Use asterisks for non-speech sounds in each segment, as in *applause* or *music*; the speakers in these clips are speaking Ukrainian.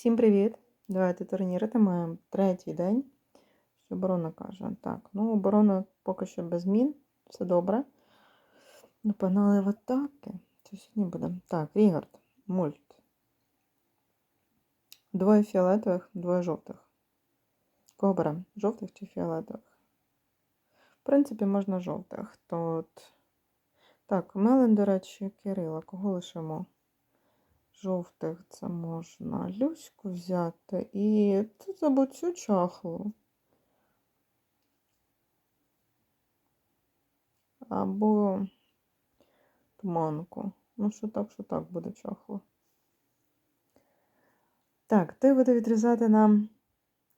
Всім привіт! Давайте турнірити. Маємо третій день. Що оборона каже? Так, ну оборона поки що без змін. Все добре. Ну, погнали в атаки. Що сьогодні буде? Так, Рігард, мульт. Двоє фіолетових, двоє жовтих. Кого? Жовтих чи фіолетових? В принципі, можна жовтих. Тут. Так, Мелен, до речі, Кирила. Кого лишимо? Жовтих це можна Люську взяти і це забудь цю чахлу. Або туманку. Ну, що так, що так буде чахло. Так, ти буде відрізати нам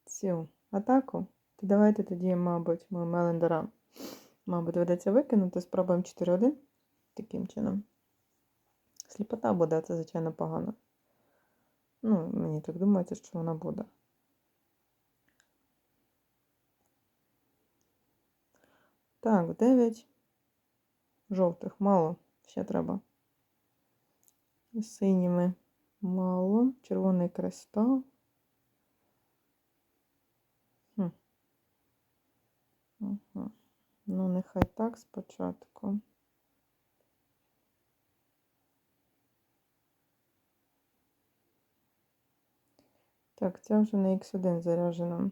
цю атаку. То давайте тоді, мабуть, ми Мелендера, мабуть, доведеться викинути. Спробуємо 4-1 таким чином. Сліпота буде, це, звичайно, погано. Ну, мені так думається, що вона буде. Так, 9 жовтих мало, ще треба. Синіми мало. Червоний кристал. Хм. Угу. Ну, нехай так спочатку. Так, ця вже на Х1 заряджена.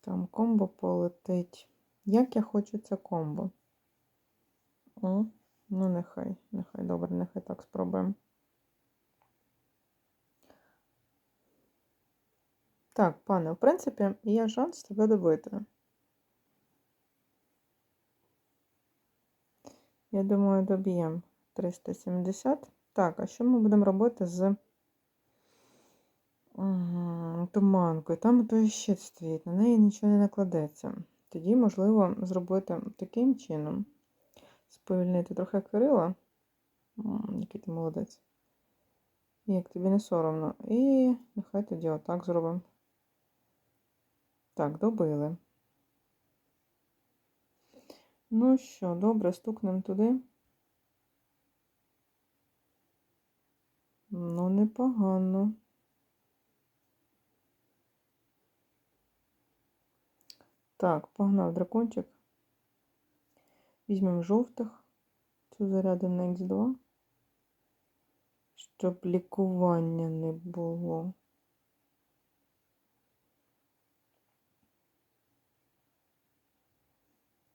Там комбо полетить. Як я хочу це комбо? О, ну нехай, нехай, добре, нехай так спробуємо. Так, пане, в принципі, є шанс тебе добити. Я думаю, доб'ємо 370. Так, а що ми будемо робити з туманкою. Там той щит стоїть, на неї нічого не накладеться. Тоді, можливо, зробити таким чином. Сповільнити трохи Кирила. Який ти молодець. Як тобі не соромно. І нехай тоді отак зробимо. Так, добили. Ну що, добре, стукнемо туди. Ну, непогано. Так, погнав дракончик. Візьмемо жовтих. Цю зарядимо на Х2, щоб лікування не було.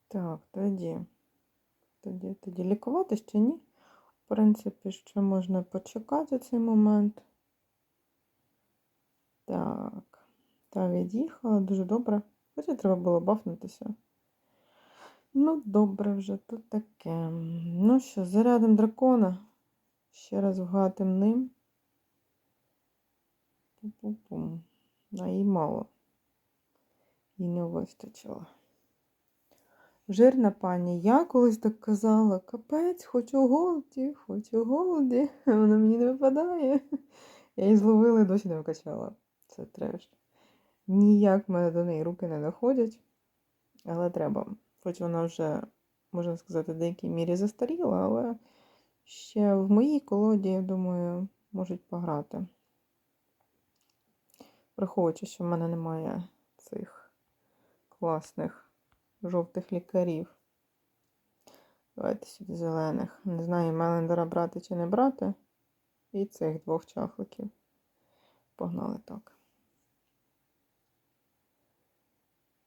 Так, тоді, тоді, тоді лікувати ще ні. В принципі, ще можна почекати цей момент. Так, та від'їхала дуже добре. Хоча треба було бафнутися. Ну, добре вже тут таке. Ну що, зарядимо дракона. Ще раз вгатим ним. Пу-пу-пум. А їй мало. Їй не вистачило. Жирна пані, я колись так казала, капець, хочу голді, хочу голді. *laughs* Вона мені не випадає. Я її зловила і досі не вкачала. Це треш. Ніяк мене до неї руки не доходять, але треба. Хоч вона вже, можна сказати, в деякій мірі застаріла, але ще в моїй колоді, я думаю, можуть пограти. Враховуючи, що в мене немає цих класних жовтих лікарів. Давайте сюди зелених. Не знаю, Мелендера брати чи не брати. І цих двох чахликів. Погнали так.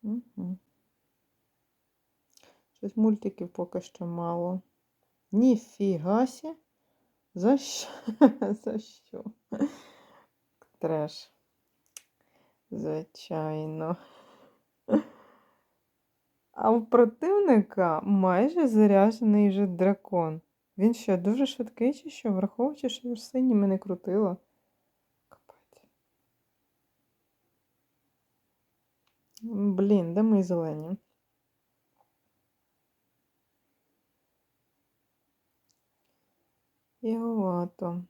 Угу. Щось мультиків поки що мало. Ніфігасі. За що? *laughs* За що? Треш. Звичайно. А у противника майже заряджений вже дракон. Він що, дуже швидкий чи що? Враховуючи, що ж синіми не крутило. Блін, де мої зелені? Йовато.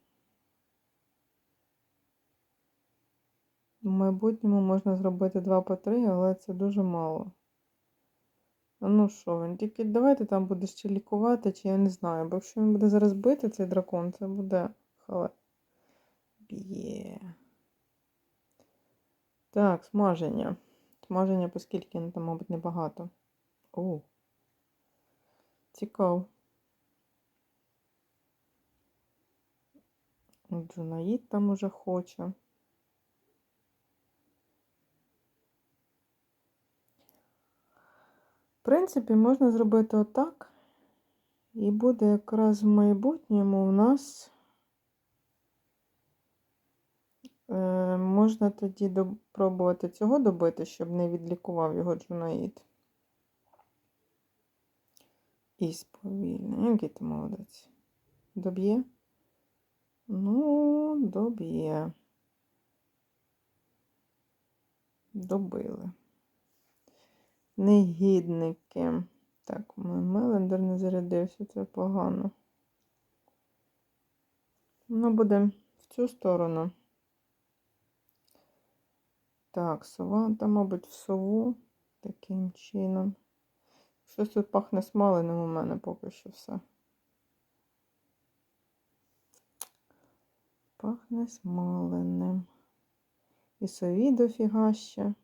В майбутньому можна зробити 2 по 3, але це дуже мало. Ну що, він тільки давайте там буде ще лікувати, чи я не знаю. Бо якщо він буде зараз бити цей дракон, це буде хале. Б'є. Так, смаження. Смаження, оскільки ну, там, мабуть, небагато. О. Цікаво. Джунаїд там уже хоче. В принципі, можна зробити отак. І буде якраз в майбутньому у нас можна тоді пробувати цього добити, щоб не відлікував його Джунаїд. І сповільнення. Який ти молодець. Доб'є? Ну, доб'є. Добили. Негідники. Так, Мелендер не зарядився, це погано. Ну, буде в цю сторону. Так, сова, там, мабуть, в сову таким чином. Щось тут пахне смаленим у мене поки що все. Пахне смаленим. І сові дофіга ще.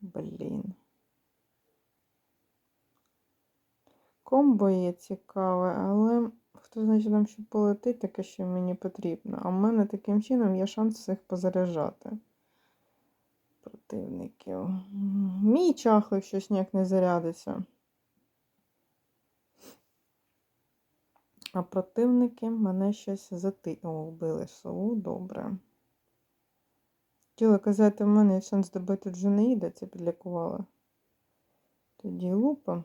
Блін. Комбо є цікаве, але хто знає, що там ще полетить, таке, що мені потрібно. А в мене таким чином є шанс всіх позаряджати. Противників. Мій чахлик щось ніяк не зарядиться. А противники мене щось зати... О, вбили сову, добре. Хотіла казати, в мене є шанс добити Джунеїда, це підлікувала. Тоді лупом.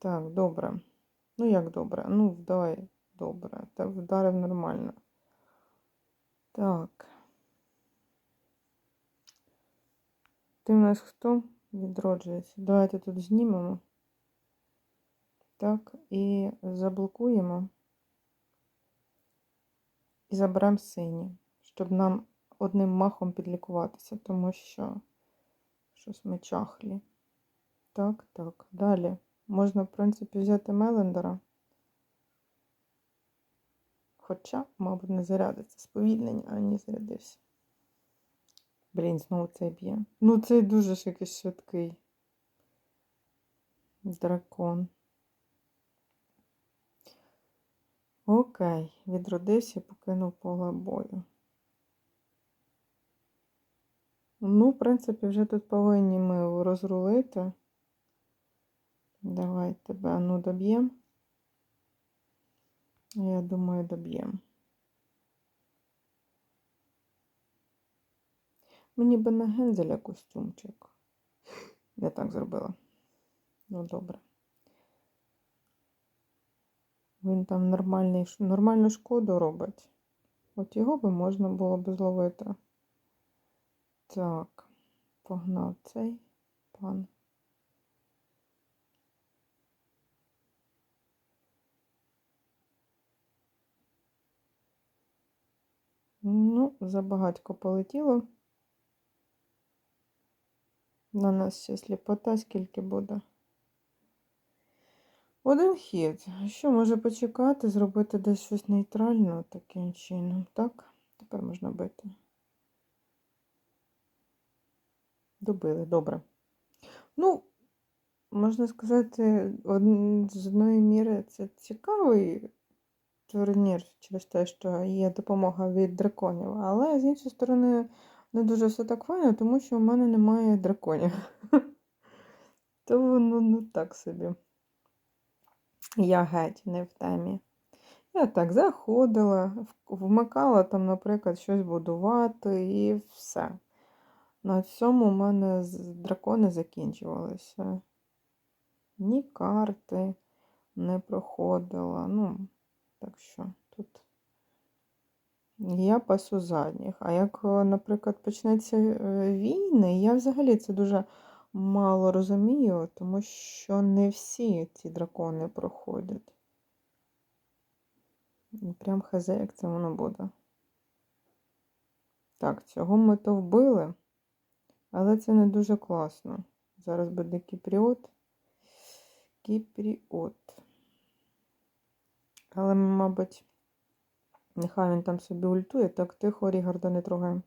Так, добре. Ну, як добре? Ну, давай, добре. Та вдарив нормально. Так. Ти в нас хто? Відроджується. Давайте тут знімемо. Так, і заблокуємо. І заберемо сині, щоб нам одним махом підлікуватися, тому що щось ми чахлі. Так, так. Далі. Можна, в принципі, взяти Мелендера. Хоча, мабуть, не зарядиться. Сповільнення, а не зарядився. Блін, знову цей б'є. Ну, цей дуже ж якийсь швидкий. Дракон. Окей, відродився, покинув поле бою. Ну, в принципі, вже тут повинні ми розрулити. Давай тебе, ну, доб'ємо. Я думаю, доб'ємо. Мені би на Гензеля костюмчик. Я так зробила. Ну, добре. Він там нормальний, нормальну шкоду робить. От його би можна було б зловити. Так, погнав цей пан. Ну, забагатько полетіло. На нас ще сліпота скільки буде. Один хід. Що може почекати, зробити десь щось нейтральне таким чином, так? Тепер можна бити. Добили, добре. Ну, можна сказати, з одної міри це цікавий турнір через те, що є допомога від драконів, але з іншої сторони не дуже все так файно, тому що в мене немає драконів. *laughs* То воно ну так собі. Я геть не в темі. Я так заходила, вмикала там, наприклад, щось будувати і все. На цьому в мене дракони закінчувалися. Ні карти не проходила. Ну, так що тут я пасу задніх. А як, е, наприклад, почнеться е, війни, я взагалі це дуже мало розумію, тому що не всі ці дракони проходять. Прям хз, як це воно буде. Так, цього ми то вбили, але це не дуже класно. Зараз буде кіпріот. Кіпріот. Але, мабуть, нехай він там собі ультує, так тихо Рігарда не трогаємо.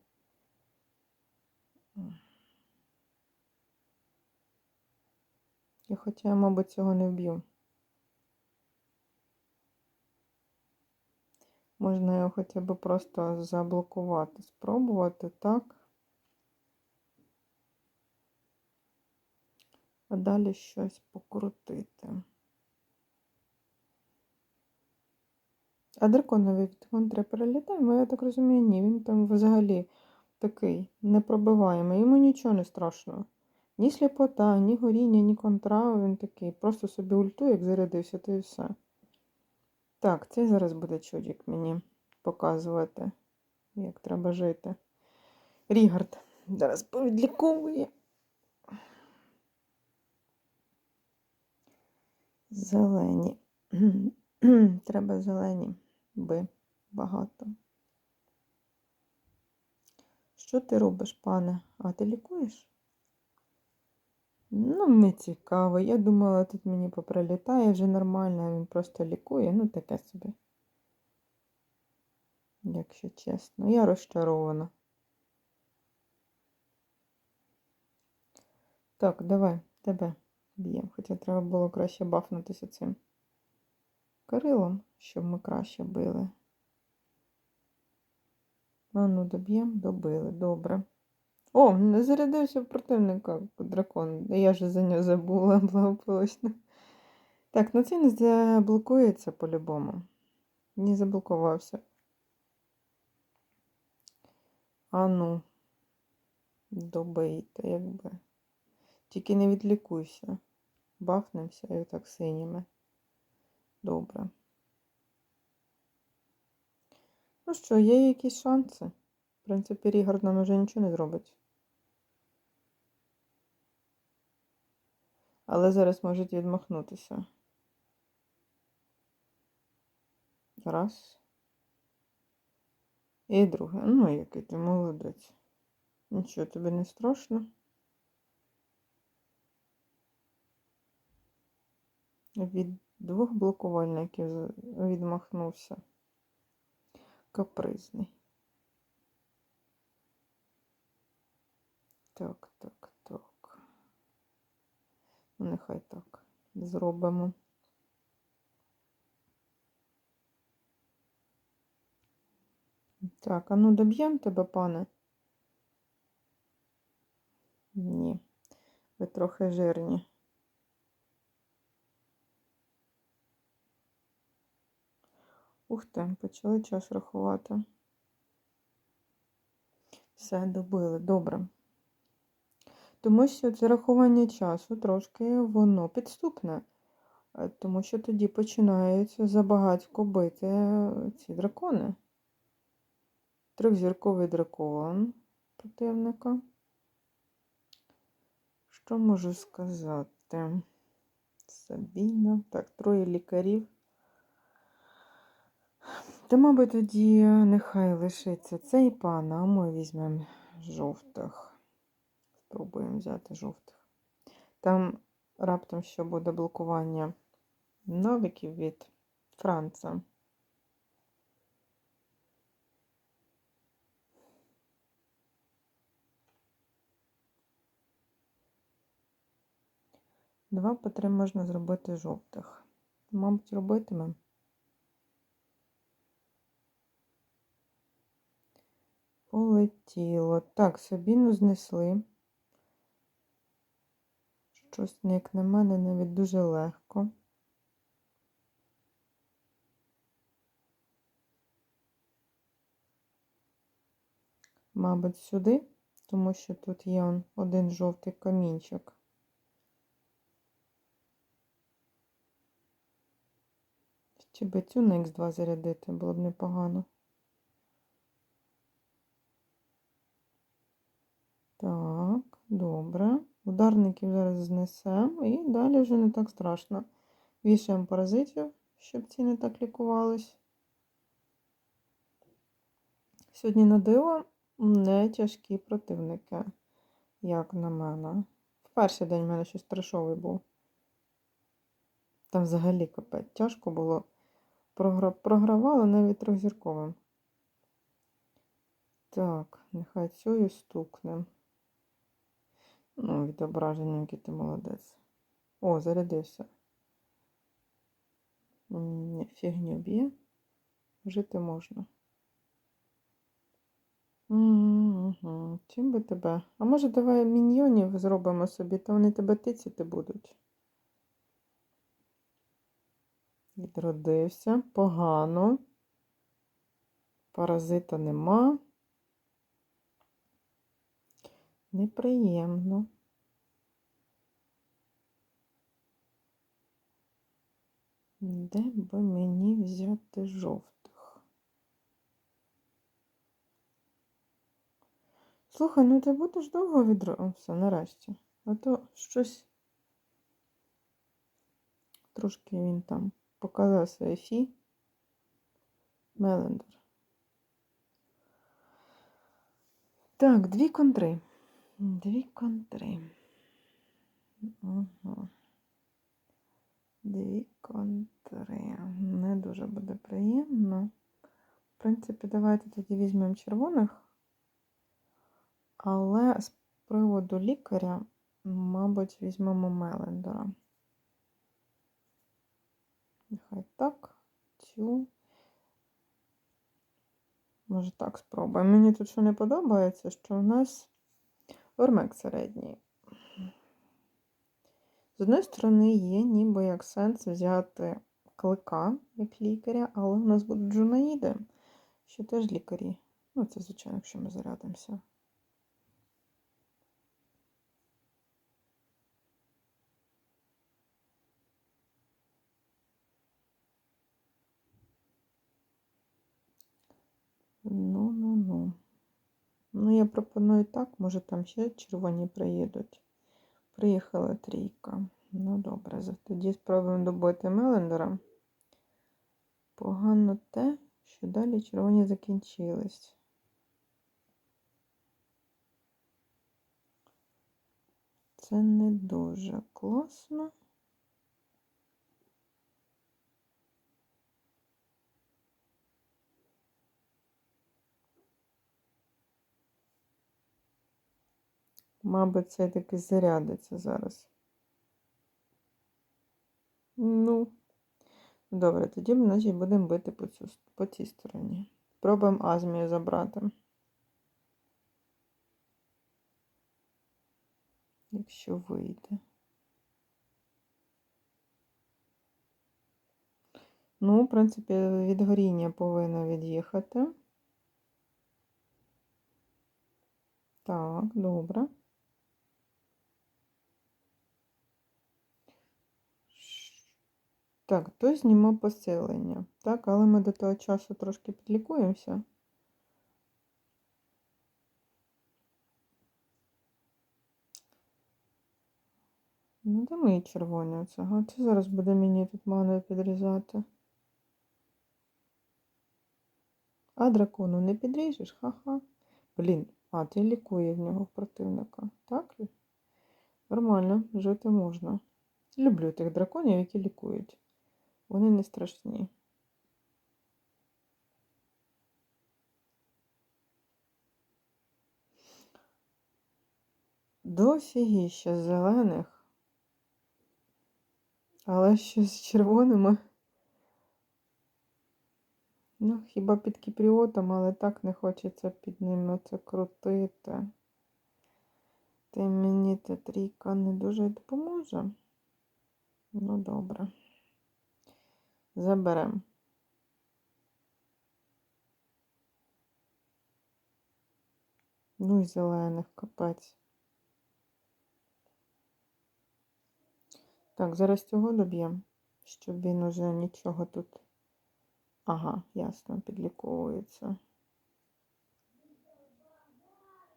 І хоча я, мабуть, цього не вб'ю. Можна його хоча б просто заблокувати, спробувати, так? А далі щось покрутити. А драконові від контри перелітаємо, я так розумію, ні. Він там взагалі такий непробиваємий. Йому нічого не страшно. Ні сліпота, ні горіння, ні контра. Він такий. Просто собі ультує, як зарядився, то і все. Так, цей зараз буде чудік мені показувати, як треба жити. Рігард зараз повідліковує. Зелені. *clears throat* Треба зелені би багато. Що ти робиш, пане? А ти лікуєш? Ну, не цікаво. Я думала, тут мені поприлітає вже нормально, а він просто лікує. Ну, таке собі. Якщо чесно, я розчарована. Так, давай, тебе б'ємо. Хоча треба було краще бафнутися цим Кирилом, щоб ми краще били. А ну, доб'ємо, добили, добре. О, не зарядився в противника дракон. Я вже за нього забула *laughs* благополучно. Так, ну це не заблокується по-любому. Не заблокувався. А ну, добийте, якби. Тільки не відлікуйся. Бафнемося і так синіми. Добре. Ну що, є якісь шанси? В принципі, Рігард нам вже нічого не зробить. Але зараз можуть відмахнутися. Раз. І друге. Ну, який ти молодець. Нічого тобі не страшно. Від двох блокувальників відмахнувся. Капризний. Так, так, так. Ну, нехай так зробимо. Так, а ну доб'ємо тебе, пане? Ні, ви трохи жирні. Ух ти, почали час рахувати. Все, добили, добре. Тому що це рахування часу трошки воно підступне. Е, Тому що тоді починають забагатько бити ці дракони. Трьохзірковий дракон противника. Що можу сказати? Сабіна. Так, троє лікарів. Та, мабуть, тоді нехай лишиться цей пан, а ми візьмемо жовтих. Спробуємо взяти жовтих. Там раптом що буде блокування навиків від Франца. Два по три можна зробити жовтих. Мабуть, робитимемо. Полетіло. Так, Сабіну знесли. Щось, як на мене, навіть дуже легко. Мабуть, сюди, тому що тут є один жовтий камінчик. Чи би цю на Х2 зарядити було б непогано. Так, добре. Ударників зараз знесемо і далі вже не так страшно. Вішаємо паразитів, щоб ці не так лікувались. Сьогодні на диво не тяжкі противники, як на мене. В перший день в мене щось трешовий був. Там взагалі капець тяжко було. програ... програвала навіть трьохзірковим. Так, нехай цю стукне. Ну, відображення, який ти молодець. О, зарядився. Ні, фігню б'є. Жити можна. Угу. Чим би тебе? А може давай міньйонів зробимо собі, то вони тебе тицяти будуть. Відродився. Погано. Паразита нема. Неприємно. Де би мені взяти жовтих? Слухай, ну ти будеш довго відро... Нарешті. А то щось трошки він там показав своє фі. Мелендер. Так, дві контри. Дві контри. Угу. Дві контри. Не дуже буде приємно. В принципі, давайте тоді візьмемо червоних. Але з приводу лікаря, мабуть, візьмемо Мелендера. Нехай так. Цю. Може так спробуємо. Мені тут що не подобається, що у нас ормек середній. З одної сторони, є ніби як сенс взяти клика як лікаря, але у нас будуть джунаїди, що теж лікарі. Ну, це, звичайно, якщо ми зарядимося. Ну-ну-ну. Ну, я пропоную так, може там ще червоні приїдуть. Приїхала трійка. Ну, добре, тоді спробуємо добити Мелендера. Погано те, що далі червоні закінчились. Це не дуже класно. Мабуть, це таки зарядиться зараз. Ну, добре, тоді ми значить, будемо бити по, цю, по цій стороні. Пробуємо азмію забрати. Якщо вийде. Ну, в принципі, від горіння повинна від'їхати. Так, добре. Так, то знімо посилення. Так, але ми до того часу трошки підлікуємося. Ну, де мої червоні оцього? Це зараз буде мені тут ману підрізати. А дракону не підріжеш? Ха-ха. Блін, а, ти лікує в нього противника. Так? Нормально, жити можна. Люблю тих драконів, які лікують. Вони не страшні. Дофігіща зелених, але щось з червоними. Ну, хіба під кіпріотом, але так не хочеться під ними це крутити. Ти мені та трійка не дуже допоможе. Ну, добре. Заберемо. Ну і зелених капець. Так, зараз цього доб'ємо, щоб він уже нічого тут. Ага, ясно, підліковується.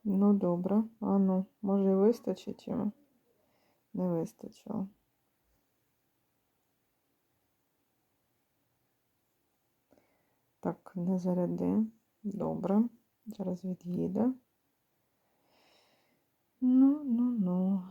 Ну, добре. А ну, може і вистачить йому? Не вистачило. Так, не заряди. Добре. Зараз від'їде. Ну, ну, ну.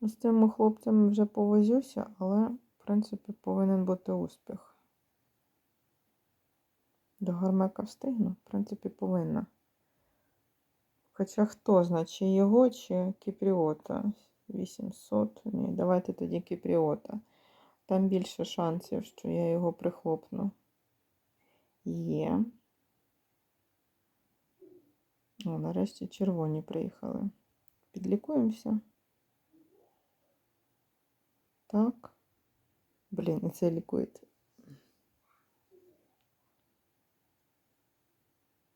З цими хлопцями вже повозюся, але, в принципі, повинен бути успіх. До гармека встигну, в принципі, повинна. Хоча хто знає, чи його, чи Кіпріота. 800. Ні, давайте тоді Кіпріота. Там більше шансів, що я його прихлопну. Є. О, нарешті червоні приїхали. Підлікуємося. Так. Блін, і це лікуєте.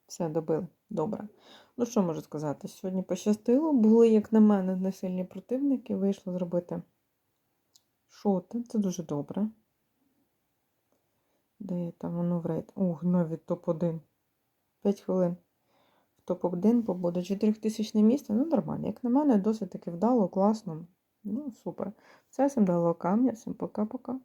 Все, добили. Добре. Ну, що можу сказати? Сьогодні пощастило. Були, як на мене, несильні противники. Вийшло зробити шоти. Це дуже добре. Де я там воно в рейд? Ух, навіть топ-1. 5 хвилин. В топ-1 побуде 4000 місце. Ну, нормально. Як на мене, досить таки вдало, класно. Ну, супер. Це всім дало камня. Всім пока-пока.